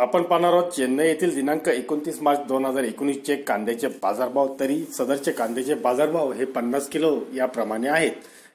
आपण पाहणार आहोत चेन्नई येथील दिनांक एकोणतीस मार्च दोन हजार एकोणीसचे कांद्याचे बाजारभाव. तरी सदरचे कांद्याचे बाजारभाव हे पन्नास किलो याप्रमाणे आहेत.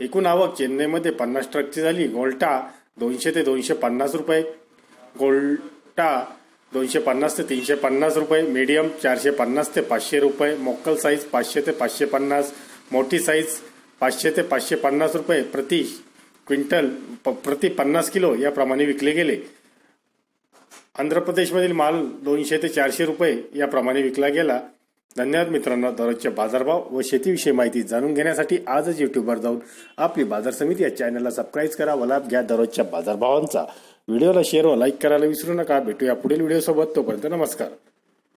एकूण आवक चेन्नईमध्ये पन्नास ट्रकची झाली. गोल्टा दोनशे ते दोनशे पन्नास रुपये. गोल्टा दोनशे पन्नास ते तीनशे पन्नास रुपये. मीडियम चारशे पन्नास ते पाचशे रुपये. मोक्कल साईज पाचशे ते पाचशे पन्नास. मोठी साईज पाचशे ते पाचशे पन्नास रुपये. प्रति क्विंटल प- प्रति पन्नास किलो याप्रमाणे विकले गेले. आंध्र प्रदेशमधील माल दोनशे ते चारशे रुपये याप्रमाणे विकला गेला. धन्यवाद मित्रांनो दररोजचे बाजारभाव व शेतीविषयी माहिती जाणून घेण्यासाठी आजच युट्यूबवर जाऊन आपली बाजार समिती या चॅनलला सबस्क्राईब करा व लाभ घ्या दररोजच्या बाजारभावांचा. व्हिडिओला शेअर व लाईक करायला विसरू नका. भेटूया पुढील व्हिडिओसोबत तोपर्यंत नमस्कार.